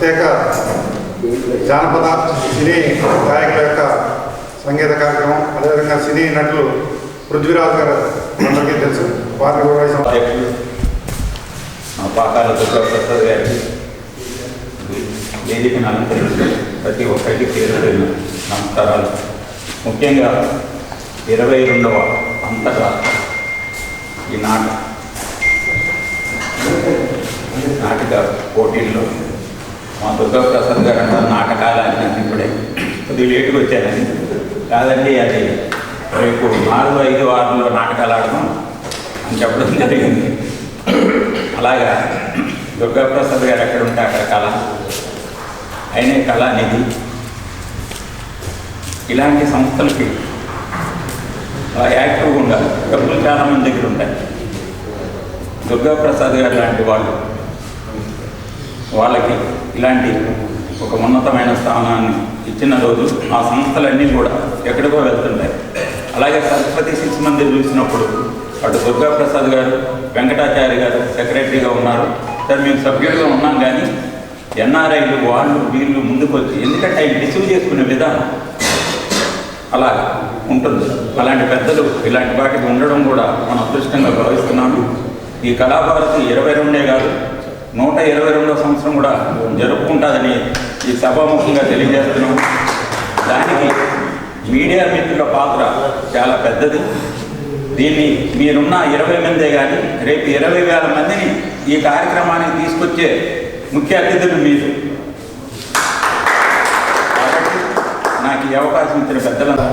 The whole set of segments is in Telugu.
ప్రత్యేక జానపద సినీ గాయకుల యొక్క సంగీత కార్యక్రమం అదేవిధంగా సినీ నటులు పృథ్వీరాజ్ గారు అందరికీ తెలుసు. వారిని కూడా పాకాల దుర్గాప్రసాద్ గారికి వేదికను అలంకరించి ప్రతి ఒక్కరికి పేరు నమస్కారాలు. ముఖ్యంగా ఇరవై రెండవ అంతగా ఈ నాటిక పోటీల్లో మా దుర్గాప్రసాద్ గారు అంటారు నాటకాలు అని ఇప్పుడే. కొద్దిగా లేటుగా వచ్చారని. కాదండి అది రేపు నాలుగు ఐదు వారంలో నాటకాలు ఆడడం అని చెప్పడం జరిగింది. అలాగా దుర్గాప్రసాద్ గారు ఎక్కడ ఉంటే అక్కడ కళ. అయినే కళ అనేది ఇలాంటి సంస్థలకి యాక్టివ్గా ఉండాలి. డబ్బులు చాలా మంది దగ్గర ఉంటాయి దుర్గాప్రసాద్ గారు లాంటి వాళ్ళు వాళ్ళకి ఇలాంటి ఒక ఉన్నతమైన స్థానాన్ని ఇచ్చిన రోజు ఆ సంస్థలన్నీ కూడా ఎక్కడికో వెళ్తుంటాయి. అలాగే సరస్వతి శిశు మందిర్ చూసినప్పుడు అటు దుర్గాప్రసాద్ గారు వెంకటాచార్య గారు సెక్రటరీగా ఉన్నారు. సార్ మేము సభ్యుడిగా ఉన్నాం కానీ ఎన్ఆర్ఐలు వాళ్ళు వీళ్ళు ముందుకు వచ్చి ఎందుకంటే అవి రిసీవ్ చేసుకునే విధానం అలా ఉంటుంది. అలాంటి పెద్దలు ఇలాంటి వాటికి ఉండడం కూడా మనం అదృష్టంగా భావిస్తున్నాము ఈ కళాభారతి ఇరవై రెండే కాదు నూట ఇరవై రెండో సంవత్సరం కూడా జరుపుకుంటుందని ఈ సభాముఖంగా తెలియజేస్తున్నాం. దానికి మీడియా మిత్రుల పాత్ర చాలా పెద్దది. దీన్ని మీరున్న ఇరవై మందే కానీ రేపు ఇరవై వేల మందిని ఈ కార్యక్రమానికి తీసుకొచ్చే ముఖ్య అతిథులు మీరు. నాకు ఈ అవకాశం ఇచ్చిన పెద్దలంతా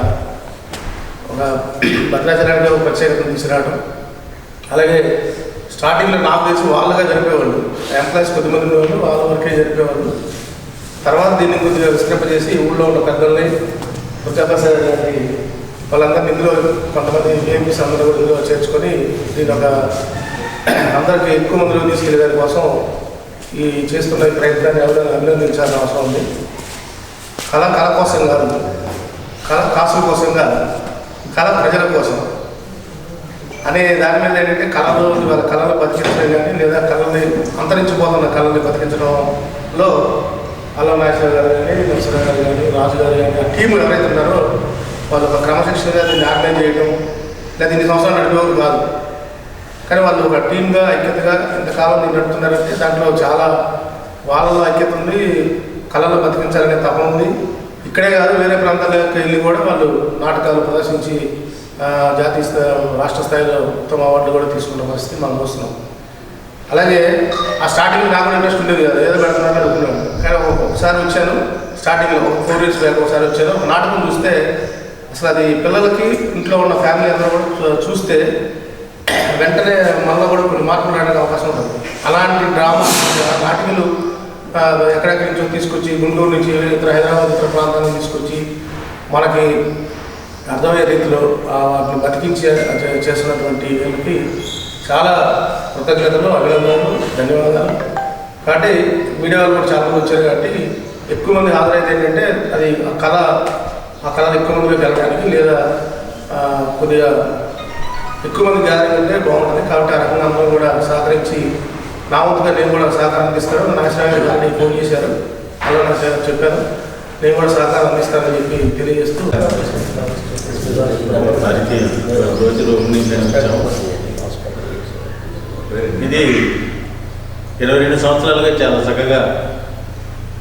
ఒక భద్రాచలానికి ఒక ప్రత్యేకతను తీసుకురావడం అలాగే స్టార్టింగ్లో నాకు తెలిసి వాళ్ళుగా జరిపేవాళ్ళు ఎంప్లాయీస్ కొద్దిమంది ఉండేవాళ్ళు వాళ్ళ వరకే జరిపేవాళ్ళు. తర్వాత దీన్ని కొద్దిగా చేసి ఊళ్ళో ఉన్న పెద్దల్ని ప్రజాప్రసాద్ గారిని వాళ్ళందరినీ ఇందులో కొంతమంది ఏపీస్ అందరూ కూడా ఇందులో చేర్చుకొని దీని ఒక అందరికీ ఎక్కువ మందిలో తీసుకెళ్ళే దాని కోసం ఈ చేస్తున్న ఈ ప్రయత్నాన్ని ఎవరైనా అభినందించాల్సిన అవసరం ఉంది. కళ కళ కోసం కాదు కళ కాసుల కోసం కాదు కళ ప్రజల కోసం. అనే దాని మీద ఏంటంటే కళలు వాళ్ళ కళలు బతికించడం కానీ లేదా కళల్ని అంతరించిపోతున్న కళని బతికించడంలో అల్లం నాగేశ్వర గారు కానీ నరసరావు గారు కానీ రాజు గారు కానీ ఆ టీం ఎవరైతే ఉన్నారో వాళ్ళు ఒక క్రమశిక్షణగా దీన్ని ఆర్గనైజ్ చేయడం లేదా ఇన్ని సంవత్సరాలు నడిపేవారు కాదు. కానీ వాళ్ళు ఒక టీమ్గా ఐక్యతగా ఇంతకాలం దీన్ని నడుపుతున్నారంటే దాంట్లో చాలా వాళ్ళలో ఐక్యత ఉంది కళలు బతికించాలనే తపన ఉంది. ఇక్కడే కాదు వేరే ప్రాంతాలకు వెళ్ళి కూడా వాళ్ళు నాటకాలు ప్రదర్శించి జాతీయ స్థాయి రాష్ట్ర స్థాయిలో ఉత్తమ అవార్డు కూడా తీసుకున్న పరిస్థితి మనం చూస్తున్నాం. అలాగే ఆ స్టార్టింగ్ నాకు ఇంట్రెస్ట్ ఉండేది కదా. ఏదో పెడుతున్నాను అనుకున్నాను. కానీ ఒకసారి వచ్చాను. స్టార్టింగ్లో ఒక ఫోర్ ఇయర్స్ బ్యాక్ ఒకసారి వచ్చాను. ఒక నాటకం చూస్తే అసలు అది పిల్లలకి ఇంట్లో ఉన్న ఫ్యామిలీ అందరూ కూడా చూస్తే వెంటనే మనలో కూడా కొన్ని మార్పులు రావడానికి అవకాశం ఉంటుంది. అలాంటి డ్రామా నాటికలు ఎక్కడెక్కడి నుంచో తీసుకొచ్చి గుంటూరు నుంచి ఇతర హైదరాబాద్ ఇతర ప్రాంతాల నుంచి తీసుకొచ్చి మనకి అర్థమయ్యే రీతిలో వాటిని బతికించే చేస్తున్నటువంటి వీళ్ళకి చాలా కృతజ్ఞతలు అభినందనలు ధన్యవాదాలు. కాబట్టి మీడియా వాళ్ళు కూడా చాలామంది వచ్చారు కాబట్టి ఎక్కువ మంది హాజరైతే ఏంటంటే అది ఆ కళ ఆ కళను ఎక్కువ మందికి వెళ్ళడానికి లేదా కొద్దిగా ఎక్కువ మంది గ్యాదరింగ్ అంటే బాగుంటుంది. కాబట్టి ఆ రకంగా అందరూ కూడా సహకరించి నా వంతుగా నేను కూడా సహకారం అందిస్తాను నాశనాన్ని గారిని ఫోన్ చేశారు. అలా నా చెప్పాను నేను కూడా సహకారం అందిస్తానని చెప్పి తెలియజేస్తూ రోజులు ఇది ఇరవై రెండు సంవత్సరాలుగా చాలా చక్కగా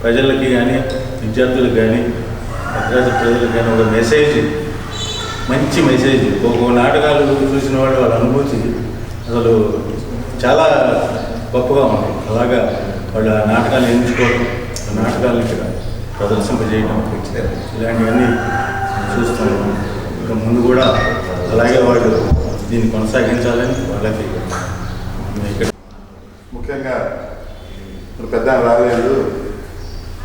ప్రజలకి కానీ విద్యార్థులకు కానీ మద్రాసు ప్రజలకు కానీ ఒక మెసేజ్ మంచి మెసేజ్ ఒక్కో నాటకాలు చూసిన వాళ్ళు వాళ్ళ అనుభూతి అసలు చాలా గొప్పగా ఉంది. అలాగా వాళ్ళు ఆ నాటకాలు ఎంచుకోవడం ఆ నాటకాలు ఇక్కడ ప్రదర్శింపజేయడం ఇలాంటివన్నీ చూస్తున్నాం ఇంకా ముందు కూడా అలాగే వాళ్ళు దీన్ని కొనసాగించాలని వాళ్ళకి ఇక్కడ ముఖ్యంగా ఇప్పుడు పెద్ద రాలేదు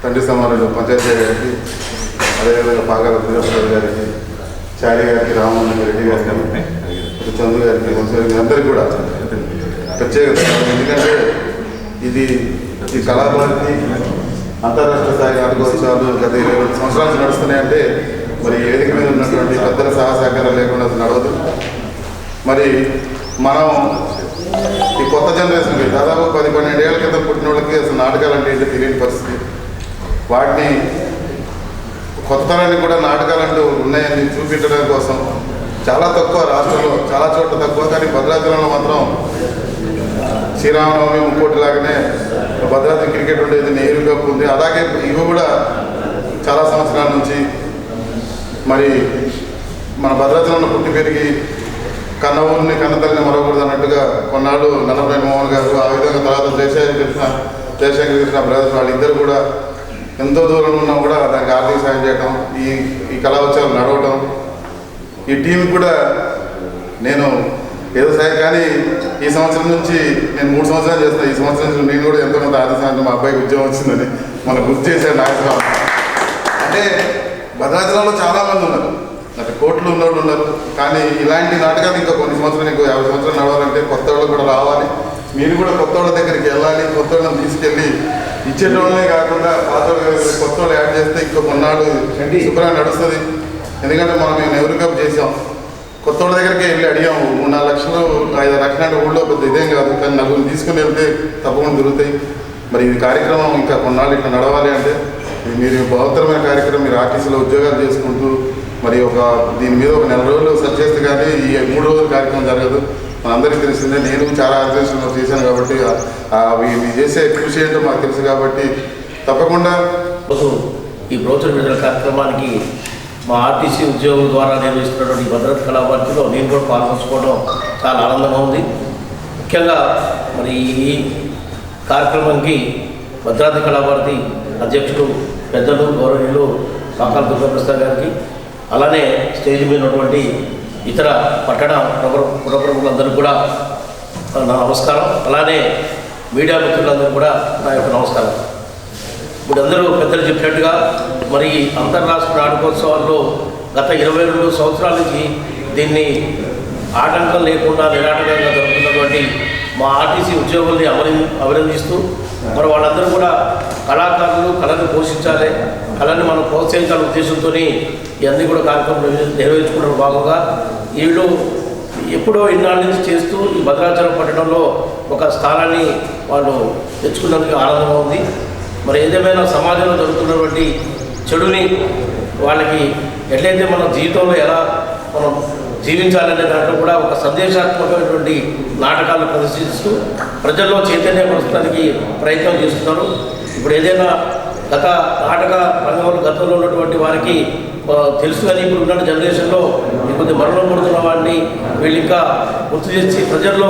తండ్రి సమానులు పంచాయతీ గారికి అదేవిధంగా పాగాల దుర్గాప్రసాద్ గారికి చారి గారికి రామమోహన్ రెడ్డి గారికి ఇటు చంద్రు గారికి వంశీ అందరికీ కూడా ప్రత్యేకత. ఎందుకంటే ఇది ఈ కళాభారతి అంతరాష్ట్ర స్థాయి నాటకోత్సవాలు గత ఇరవై రెండు నడుస్తున్నాయి అంటే నడుస్తున్నాయంటే మరి ఈ వేదిక మీద ఉన్నటువంటి పెద్దల సహసహకారం లేకుండా నడవదు. మరి మనం ఈ కొత్త జనరేషన్కి దాదాపు పది పన్నెండు ఏళ్ళ క్రితం పుట్టిన వాళ్ళకి అసలు నాటకాలు అంటే ఏంటో తెలియని పరిస్థితి. వాటిని కొత్త కూడా నాటకాలు అంటూ ఉన్నాయని చూపించడం కోసం చాలా తక్కువ రాష్ట్రంలో చాలా చోట్ల తక్కువ కానీ భద్రాచలంలో మాత్రం శ్రీరామనవమి ముక్కోటి లాగానే భద్రాద్రి క్రికెట్ ఉండేది నెహ్రూ కప్ ఉంది. అలాగే ఇవి కూడా చాలా సంవత్సరాల నుంచి మరి మన భద్రాచలంలో పుట్టి పెరిగి కన్నవూరిని కన్నతల్లిని కన్న మరవకూడదు అన్నట్టుగా కొన్నాళ్ళు నల్లపల్లి మోహన్ గారు ఆ విధంగా తర్వాత జయశాఖ కృష్ణ జయశేఖర్ కృష్ణ బ్రదర్స్ వాళ్ళిద్దరు కూడా ఎంతో దూరం ఉన్నా కూడా దానికి ఆర్థిక సాయం చేయటం ఈ ఈ కళావత్సవాలు నడవటం ఈ టీం కూడా నేను ఏదో కానీ ఈ సంవత్సరం నుంచి నేను మూడు సంవత్సరాలు చేస్తాను ఈ సంవత్సరం నుంచి నేను కూడా ఎంతో కొంత సాయం మా అబ్బాయికి ఉద్యోగం వచ్చిందని మన గుర్తు చేశాడు నాగేశ్వరరావు అంటే భద్రాచలంలో చాలా మంది ఉన్నారు. అంటే కోట్లు ఉన్నోళ్ళు ఉన్నారు. కానీ ఇలాంటి నాటకాలు ఇంకా కొన్ని సంవత్సరాలు ఇంకో యాభై సంవత్సరాలు నడవాలంటే కొత్త వాళ్ళు కూడా రావాలి. మీరు కూడా కొత్త వాళ్ళ దగ్గరికి వెళ్ళాలి. కొత్త వాళ్ళని తీసుకెళ్ళి ఇచ్చేటోళ్ళనే కాకుండా పాత కొత్త వాళ్ళు యాడ్ చేస్తే ఇంకో కొన్నాళ్ళు శుభ్రంగా నడుస్తుంది. ఎందుకంటే మనం మేము నెహ్రూ కప్ చేసాం. కొత్త దగ్గరికి వెళ్ళి అడిగాము మూడు నాలుగు లక్షలు ఐదు లక్షలు అంటే ఊళ్ళో పెద్ద ఇదేం కాదు కానీ నలుగురు తీసుకుని వెళ్తే తప్పకుండా దొరుకుతాయి. మరి ఈ కార్యక్రమం ఇంకా కొన్నాళ్ళు ఇట్లా నడవాలి అంటే మీరు బహుత్తరమైన కార్యక్రమం మీరు ఆర్టీసీలో ఉద్యోగాలు చేసుకుంటూ మరి ఒక దీని మీద ఒక నెల రోజులు సెర్చ్ చేస్తే కానీ ఈ మూడు రోజుల కార్యక్రమం జరగదు. మనందరికీ తెలిసిందే నేను చాలా ఆర్గనైజేషన్లో చేశాను కాబట్టి ఇవి చేసే కృషి ఏంటో మాకు తెలుసు కాబట్టి తప్పకుండా ఈ బ్రోచర్ విడుదల కార్యక్రమానికి మా ఆర్టీసీ ఉద్యోగుల ద్వారా నిర్వహిస్తున్నటువంటి భద్రత కళాభారతిలో నేను కూడా పాల్పంచుకోవడం చాలా ఆనందంగా ఉంది. ముఖ్యంగా మరి ఈ కార్యక్రమానికి భద్రాద్రి కళాభారతి అధ్యక్షుడు పెద్దలు గౌరవనీయులు సాకాల దుర్గాప్రసాద్ గారికి అలానే స్టేజ్ మీద ఉన్నటువంటి ఇతర పట్టణ పుర కూడా నా నమస్కారం. అలానే మీడియా మిత్రులందరూ కూడా నా యొక్క నమస్కారం. ఇప్పుడు అందరూ పెద్దలు చెప్పినట్టుగా మరి అంతర్రాష్ట్ర నాటకోత్సవాల్లో గత ఇరవై రెండు సంవత్సరాల నుంచి దీన్ని ఆటంకం లేకుండా నిరాటకంగా జరుగుతున్నటువంటి మా ఆర్టీసీ ఉద్యోగుల్ని అభిన అభినందిస్తూ మరి వాళ్ళందరూ కూడా కళాకారులు కళను పోషించాలి కళని మనం ప్రోత్సహించాలి ఉద్దేశంతో ఇవన్నీ కూడా కార్యక్రమం నిర్వహించుకున్న భాగంగా వీళ్ళు ఎప్పుడో ఇన్నాళ్ళ నుంచి చేస్తూ ఈ భద్రాచలం పట్టణంలో ఒక స్థానాన్ని వాళ్ళు తెచ్చుకున్నందుకు ఆనందంగా ఉంది. మరి ఏదేమైనా సమాజంలో జరుగుతున్నటువంటి చెడుని వాళ్ళకి ఎట్లయితే మన జీవితంలో ఎలా మనం జీవించాలనే దాంట్లో కూడా ఒక సందేశాత్మకమైనటువంటి నాటకాలు ప్రదర్శిస్తూ ప్రజల్లో చైతన్యపరచడానికి ప్రయత్నం చేస్తున్నారు. ఇప్పుడు ఏదైనా గత నాటక రంగంలో గతంలో ఉన్నటువంటి వారికి తెలుసు కానీ ఇప్పుడు ఉన్న జనరేషన్లో కొద్ది మరణం పడుతున్న వాడిని వీళ్ళు ఇంకా గుర్తు చేసి ప్రజల్లో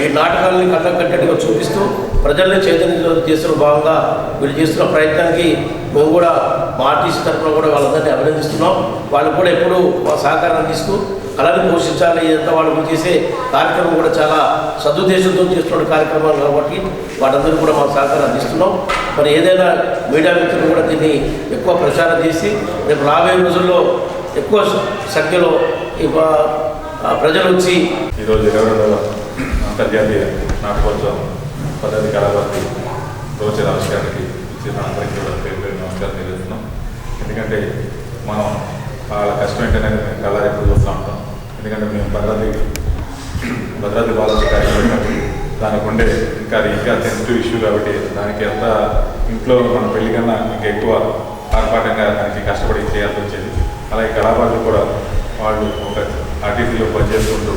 ఈ నాటకాలని కళ్ళ కట్టడిగా చూపిస్తూ ప్రజల్ని చైతన్యం చేస్తున్న భాగంగా వీళ్ళు చేస్తున్న ప్రయత్నానికి మేము కూడా మా ఆర్టీసీ తరఫున కూడా వాళ్ళందరినీ అభినందిస్తున్నాం. వాళ్ళు కూడా ఎప్పుడూ మా సహకారం అందిస్తూ కళని పోషించాలి ఇదంతా వాళ్ళు చేసే కార్యక్రమం కూడా చాలా సదుద్దేశంతో చేస్తున్న కార్యక్రమాలు కాబట్టి వాటందరూ కూడా మా సహకారం అందిస్తున్నాం. మరి ఏదైనా మీడియా మిత్రులు కూడా దీన్ని ఎక్కువ ప్రచారం చేసి రేపు రాబోయే రోజుల్లో ఎక్కువ సంఖ్యలో ప్రజలు వచ్చి ఈరోజు ఇరవై రెండవ అంతర్జాతీయ నాటకోత్సవం పద్ధతి కళాభక్తి రోజు రాష్ట్రానికి ఇచ్చిన అందరికీ కూడా పేరు పేరు నమస్కారం తెలియజేస్తున్నాం ఎందుకంటే మనం వాళ్ళ కష్టం ఏంటనేది మేము కళ ఎప్పుడు చూస్తూ ఉంటాం. ఎందుకంటే మేము భద్రాద్రి భద్రాద్రి బాలజీ కార్యక్రమం దానికి ఉండే ఇంకా ఇంకా సెన్సిటివ్ ఇష్యూ కాబట్టి దానికి ఎంత ఇంట్లో మన పెళ్ళి కన్నా ఇంకా ఎక్కువ ఆర్భాటంగా దానికి కష్టపడి చేయాల్సి వచ్చేది. అలాగే కళాకారులు కూడా వాళ్ళు ఒక ఆర్టీసీలో పనిచేసుకుంటూ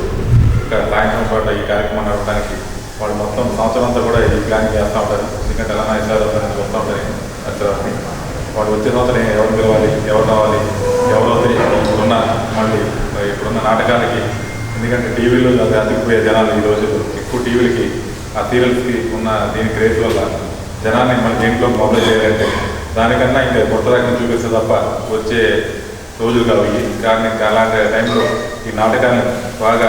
ఇంకా సాయంత్రం పాటు ఈ కార్యక్రమం నడవడానికి వాళ్ళు మొత్తం సంవత్సరం అంతా కూడా ఈ ప్లాన్ చేస్తూ ఉంటారు. ఎందుకంటే ఎలా నాయకులు వస్తూ ఉంటారు. అక్షరాన్ని వాడు వచ్చే సంవత్సరం ఎవరు పిలవాలి ఎవరు రావాలి ఎవరు వదిలి ఇప్పుడున్న మళ్ళీ ఇప్పుడున్న నాటకాలకి ఎందుకంటే టీవీలో అది అతికిపోయే జనాలు ఈ రోజు. ఎక్కువ టీవీలకి ఆ సీరియల్స్కి ఉన్న దీని క్రేజ్ వల్ల జనాన్ని మన దేంట్లో మొబైల్ చేయాలంటే దానికన్నా ఇంకా కొత్త రకం చూపిస్తే తప్ప వచ్చే రోజులు కావు కానీ ఇంకా అలాంటి టైంలో ఈ నాటకాన్ని బాగా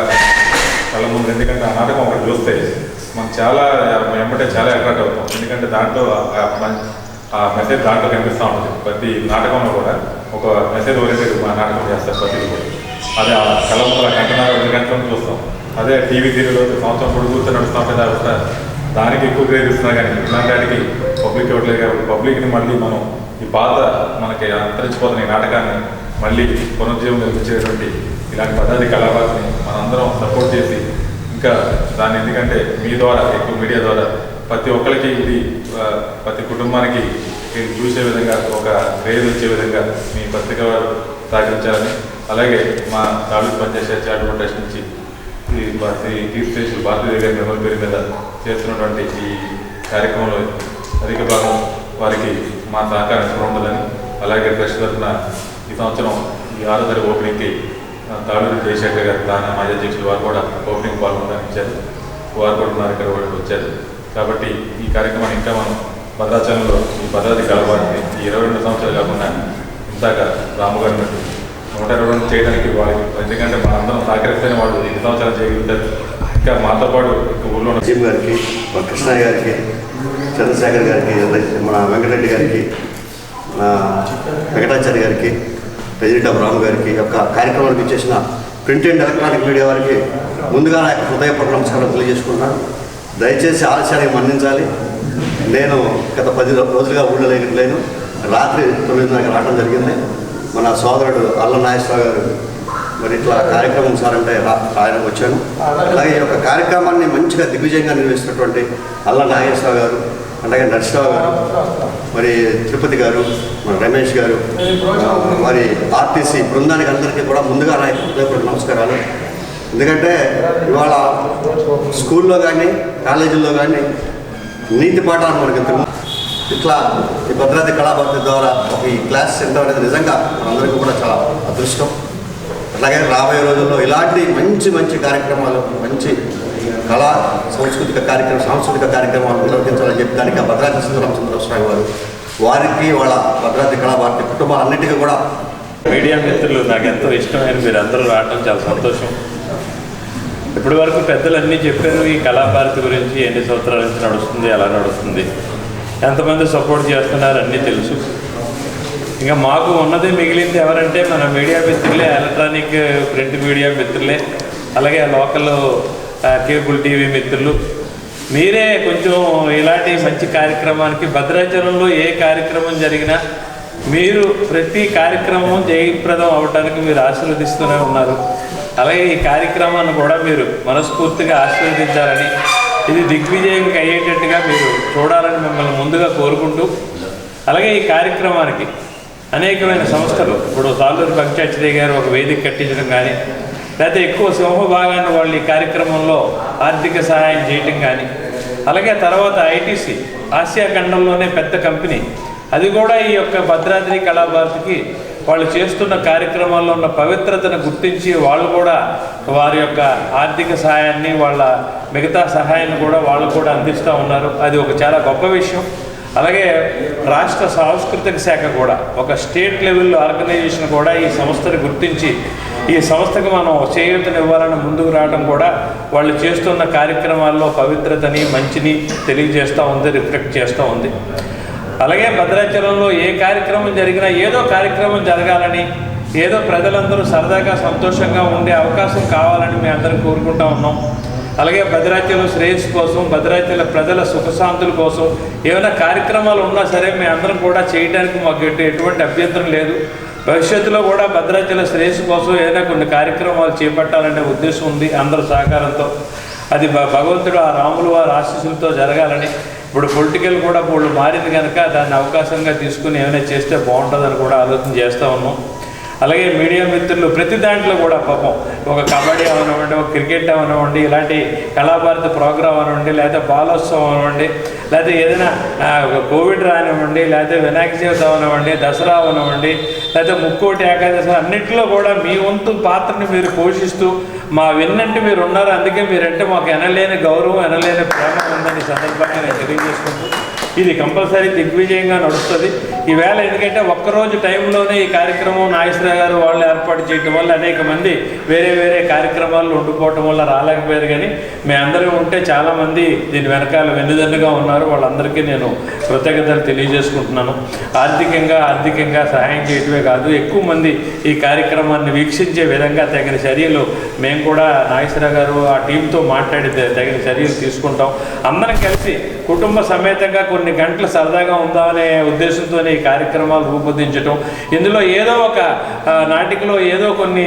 కళ్ళ ముందు ఎందుకంటే ఆ నాటకం ఒకటి చూస్తే మనం చాలా వెంబటే చాలా అట్రాక్ట్ అవుతాం. ఎందుకంటే దాంట్లో ఆ మెసేజ్ దాంట్లో కనిపిస్తూ ఉంటుంది. ప్రతి నాటకంలో కూడా ఒక మెసేజ్ ఓరియంటెడ్ మా నాటకం చేస్తారు ప్రతి కూడా అదే ఆ కళ్ళ ముందు గంటన్నర రెండు గంటలను చూస్తాం. అదే టీవీ సీరియల్ సంవత్సరం పొడుగుతూ నడుస్తూ ఉంటుంది కాబట్టి దానికి ఎక్కువ గ్రేజ్ ఇస్తున్నారు కానీ ఇట్లాంటి వాటికి పబ్లిక్ ఇవ్వట్లేదు కాబట్టి పబ్లిక్ని మళ్ళీ మనం ఈ పాత మనకి అంతరించిపోతున్న ఈ నాటకాన్ని మళ్ళీ పునరుజ్జీవం కల్పించేటువంటి ఇలాంటి పద్ధతి కళాభాషని మనందరం సపోర్ట్ చేసి ఇంకా దాన్ని ఎందుకంటే మీ ద్వారా ఎక్కువ మీడియా ద్వారా ప్రతి ఒక్కరికి ఇది ప్రతి కుటుంబానికి ఇది చూసే విధంగా ఒక క్రేజ్ వచ్చే విధంగా మీ పత్రిక వారు సాగించాలని అలాగే మా తాలూకు పనిచేసే చారిటబుల్ ట్రస్ట్ నుంచి ఈ భారతీ కీర్తిశేషులు భారతీయ గారి మెమోరియల్ పేరు మీద చేస్తున్నటువంటి ఈ కార్యక్రమంలో అధిక భాగం వారికి మా సహకారం ఎప్పుడు ఉండాలని అలాగే ట్రస్ట్ తరఫున ఈ సంవత్సరం ఈ ఆరో తారీఖు ఓపెనింగ్కి తాడూరు తాళూరు జయశేఖర్ గారు దాని మాజీ అధ్యక్షులు వారు కూడా ఓపెనింగ్ పాల్గొనడానికి ఇచ్చారు వారు కూడా ఉన్నారు ఇక్కడ వచ్చారు. కాబట్టి ఈ కార్యక్రమం ఇంకా మనం భద్రాచలంలో ఈ భద్రాద్రి కలవాలని ఈ ఇరవై రెండు సంవత్సరాలు కాకుండా ఇందాక రాము గారు నూట ఇరవై రెండు చేయడానికి వాళ్ళకి ఎందుకంటే మనందరం సహకరిస్తేనే వాళ్ళు ఎన్ని సంవత్సరాలు చేయగలుగుతారు. ఇంకా మాతో పాటు ఊళ్ళో ఉన్న గారికి మా కృష్ణయ్య గారికి చంద్రశేఖర్ గారికి మన వెంకటరెడ్డి గారికి మన వెంకటాచార్య గారికి ప్రెసిడెంట్ ఆఫ్ రాము గారికి యొక్క కార్యక్రమానికి ఇచ్చేసిన ప్రింట్ అండ్ ఎలక్ట్రానిక్ మీడియా వారికి ముందుగా నా హృదయపూర్వక నమస్కారం తెలియజేసుకుంటున్నాను. దయచేసి ఆలస్యాన్ని మన్నించాలి. నేను గత పది రోజులుగా ఊళ్ళో లేను. రాత్రి తొమ్మిదిన్నరకు రావడం జరిగింది. మన సోదరుడు అల్ల నాగేశ్వర గారు మరి ఇట్లా కార్యక్రమం సారంటే ఆయన వచ్చాను. అలాగే ఈ యొక్క కార్యక్రమాన్ని మంచిగా దిగ్విజయంగా నిర్వహిస్తున్నటువంటి అల్ల నాగేశ్వర గారు అలాగే నర్సరావు గారు మరి తిరుపతి గారు మన రమేష్ గారు మరి ఆర్టీసీ బృందానికి అందరికీ కూడా ముందుగా నా నమస్కారాలు. ఎందుకంటే ఇవాళ స్కూల్లో కానీ కాలేజీల్లో కానీ నీతి పాఠాలు మనకి ఇట్లా ఈ భద్రాద్రి కళాభక్తి ద్వారా ఒక ఈ క్లాస్ సెంటర్ అనేది నిజంగా మనందరికీ కూడా చాలా అదృష్టం. అలాగే రాబోయే రోజుల్లో ఇలాంటి మంచి మంచి కార్యక్రమాలు మంచి కళా సాంస్కృతిక కార్యక్రమం సాంస్కృతిక కార్యక్రమాలు నిర్వహించాలని చెప్పడానికి భద్రాద్రి సుందరం సుందరస్వామి వారు వారికి వాళ్ళ భద్రాద్రి కళాభారతి కుటుంబాలన్నిటికీ కూడా మీడియా మిత్రులు నాకు ఎంతో ఇష్టమైన మీరు అందరూ రావడం చాలా సంతోషం. ఇప్పటి వరకు పెద్దలు అన్నీ చెప్పారు ఈ కళాభారతి గురించి ఎన్ని సంవత్సరాల నుంచి నడుస్తుంది ఎలా నడుస్తుంది. ఎంతమంది సపోర్ట్ చేస్తున్నారు అన్నీ తెలుసు. ఇంకా మాకు ఉన్నది మిగిలింది ఎవరంటే మన మీడియా మిత్రులే ఎలక్ట్రానిక్ ప్రింట్ మీడియా మిత్రులే అలాగే లోకల్ కేబుల్ టీవీ మిత్రులు. మీరే కొంచెం ఇలాంటి మంచి కార్యక్రమానికి భద్రాచలంలో ఏ కార్యక్రమం జరిగినా మీరు ప్రతి కార్యక్రమం జయప్రదం అవడానికి మీరు ఆశీర్వదిస్తూనే ఉన్నారు. అలాగే ఈ కార్యక్రమాన్ని కూడా మీరు మనస్ఫూర్తిగా ఆశీర్వదించాలని ఇది దిగ్విజయం అయ్యేటట్టుగా మీరు చూడాలని మిమ్మల్ని ముందుగా కోరుకుంటూ అలాగే ఈ కార్యక్రమానికి అనేకమైన సంస్థలు ఇప్పుడు సాలూరు పంచాయతీ గారు ఒక వేదిక కట్టించడం కానీ లేకపోతే ఎక్కువ సింహభాగాన్ని వాళ్ళు ఈ కార్యక్రమంలో ఆర్థిక సహాయం చేయటం కానీ అలాగే తర్వాత ఐటీసీ ఆసియా ఖండంలోనే పెద్ద కంపెనీ అది కూడా ఈ యొక్క భద్రాద్రి కళాభారతికి వాళ్ళు చేస్తున్న కార్యక్రమాల్లో ఉన్న పవిత్రతను గుర్తించి వాళ్ళు కూడా వారి యొక్క ఆర్థిక సహాయాన్ని వాళ్ళ మిగతా సహాయాన్ని కూడా వాళ్ళు కూడా అందిస్తూ ఉన్నారు. అది ఒక చాలా గొప్ప విషయం. అలాగే రాష్ట్ర సాంస్కృతిక శాఖ కూడా ఒక స్టేట్ లెవెల్ ఆర్గనైజేషన్ కూడా ఈ సంస్థను గుర్తించి ఈ సంస్థకు మనం చేయూతనివ్వాలని ముందుకు రావడం కూడా వాళ్ళు చేస్తున్న కార్యక్రమాల్లో పవిత్రతని మంచిని తెలియజేస్తూ ఉంది రిఫ్లెక్ట్ చేస్తూ ఉంది. అలాగే భద్రాచలంలో ఏ కార్యక్రమం జరిగినా ఏదో కార్యక్రమం జరగాలని ఏదో ప్రజలందరూ సరదాగా సంతోషంగా ఉండే అవకాశం కావాలని మేము అందరం కోరుకుంటా ఉన్నాం. అలాగే భద్రాచలం శ్రేయస్సు కోసం భద్రాచల ప్రజల సుఖశాంతుల కోసం ఏమైనా కార్యక్రమాలు ఉన్నా సరే మేము అందరం కూడా చేయడానికి మాకు ఎటువంటి అభ్యంతరం లేదు. భవిష్యత్తులో కూడా భద్రాచల శ్రేయస్సు కోసం ఏదైనా కొన్ని కార్యక్రమాలు చేపట్టాలనే ఉద్దేశం ఉంది అందరి సహకారంతో. అది భగవంతుడు ఆ రాములు వారి ఆశీస్సులతో జరగాలని ఇప్పుడు పొలిటికల్ కూడా వాళ్ళు మారింది కనుక దాన్ని అవకాశంగా తీసుకుని ఏమైనా చేస్తే బాగుంటుందని కూడా ఆలోచన చేస్తూ ఉన్నాం. అలాగే మీడియా మిత్రులు ప్రతి దాంట్లో కూడా పాపం ఒక కబడ్డీ అవనివ్వండి ఒక క్రికెట్ అవనివ్వండి ఇలాంటి కళాభారతి ప్రోగ్రాం అనివ్వండి లేకపోతే బాలోత్సవం అనివ్వండి లేకపోతే ఏదైనా కోవిడ్ రానివ్వండి లేకపోతే వినాయక చవితి అవనివ్వండి దసరా అవనివ్వండి లేకపోతే ముక్కోటి ఏకాదశి అన్నింటిలో కూడా మీ వంతు పాత్రని మీరు పోషిస్తూ మా విన్నంటే మీరు ఉన్నారు. అందుకే మీరంటే మాకు ఎనలేని గౌరవం ఎనలేని ప్రేమ ఉందని సందర్భంగా నేను తెలియజేసుకుంటూ ఇది కంపల్సరీ దిగ్విజయంగా నడుస్తుంది. ఈవేళ ఎందుకంటే ఒక్కరోజు టైంలోనే ఈ కార్యక్రమం నాగేశ్వరరావు గారు వాళ్ళు ఏర్పాటు చేయడం వల్ల అనేక మంది వేరే వేరే కార్యక్రమాల్లో ఉండిపోవటం వల్ల రాలేకపోయారు కానీ మీ అందరూ ఉంటే చాలామంది దీని వెనకాల వెన్నుదన్నుగా ఉన్నారు. వాళ్ళందరికీ నేను కృతజ్ఞతలు తెలియజేసుకుంటున్నాను. ఆర్థికంగా ఆర్థికంగా సహాయం చేయటమే కాదు ఎక్కువ మంది ఈ కార్యక్రమాన్ని వీక్షించే విధంగా తగిన చర్యలు మేము కూడా నాగేశ్వరరావు గారు ఆ టీంతో మాట్లాడి తగిన చర్యలు తీసుకుంటాం. అందరం కలిసి కుటుంబ సమేతంగా కొన్ని గంటలు సరదాగా ఉందామనే ఉద్దేశంతోనే ఈ కార్యక్రమాలు రూపొందించడం ఇందులో ఏదో ఒక నాటికలో ఏదో కొన్ని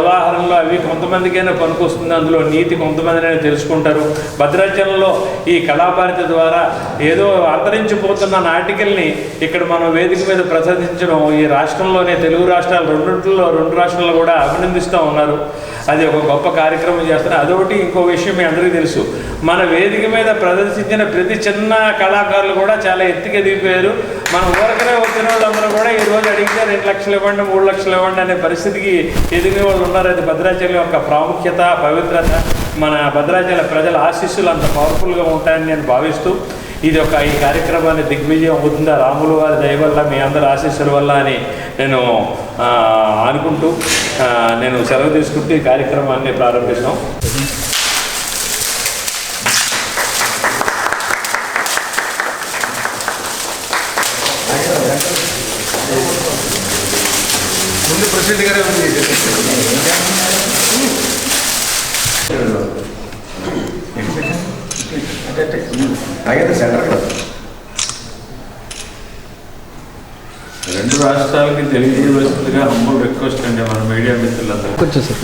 ఉదాహరణలు అవి కొంతమందికైనా పనికొస్తుంది. అందులో నీతి కొంతమందినైనా తెలుసుకుంటారు. భద్రాచలంలో ఈ కళాభారతి ద్వారా ఏదో అంతరించిపోతున్న నాటికల్ని ఇక్కడ మనం వేదిక మీద ప్రదర్శించడం ఈ రాష్ట్రంలోనే తెలుగు రాష్ట్రాలు రెండింటిలో రెండు రాష్ట్రాల్లో కూడా అభినందిస్తూ ఉన్నారు. అది ఒక గొప్ప కార్యక్రమం చేస్తున్నారు అదొకటి ఇంకో విషయం మీ అందరికీ తెలుసు. మన వేదిక మీద ప్రదర్శించిన ప్రతి చిన్న కళాకారులు కూడా చాలా ఎత్తుకెదిగిపోయారు. మన ఊరకనే వచ్చిన వాళ్ళందరూ కూడా ఈ రోజు అడిగితే రెండు లక్షలు ఇవ్వండి మూడు లక్షలు ఇవ్వండి అనే పరిస్థితికి ఎదిగే వాళ్ళు ఉన్నారు. అది భద్రాచలం యొక్క ప్రాముఖ్యత పవిత్రత మన భద్రాచల ప్రజల ఆశీస్సులు అంత పవర్ఫుల్గా ఉంటాయని నేను భావిస్తూ ఇది ఒక ఈ కార్యక్రమాన్ని దిగ్విజయం అవుతుందా? రాములు వారి దయ వల్ల మీ అందరి ఆశీస్సుల వల్ల అని నేను అనుకుంటూ నేను సెలవు తీసుకుంటూ ఈ కార్యక్రమాన్ని ప్రారంభిస్తాం. ముందు ప్రెసిడెంట్ గారే ఉంది. రెండు రాష్ట్రాలకి తెలియజేయవలసిందిగా హంబుల్ రిక్వెస్ట్ అండి మన మీడియా మిత్రులందరూ. కొంచెం సార్.